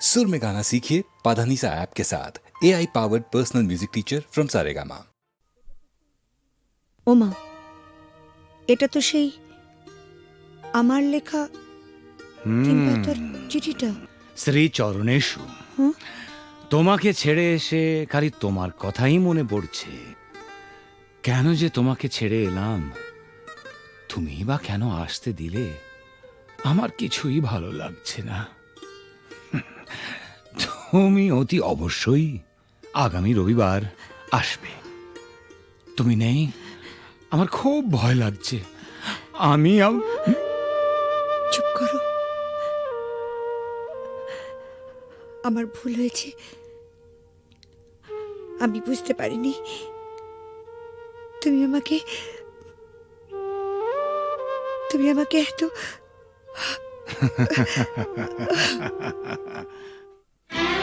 सुर में गाना सीखिए पाधानीसा ऐप के साथ A I powered personal music teacher from Saregama ওমা এটা তো সেই আমার লেখা কিংবা তোর চিঠিটা শ্রী চরণেশু হুম? তোমাকে ছেড়ে এসে খালি তোমার কথাই মনে পড়ছে কেন যে তোমাকে ছেড়ে এলাম তুমি বা কেন আসতে দিলে আমার কিছুই ভালো লাগছে না তুমি অতি অবশ্যই আগামী রবিবার আসবে। তুমি নেই? আমার খুব ভয় লাগছে। আমি আম- চুপ করো। আমার ভুল হয়েছে। আমি বুঝতে পারিনি। তুমি আমাকে তুমি আমাকে এত কখনো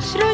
অশ্রু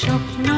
স্বপ্ন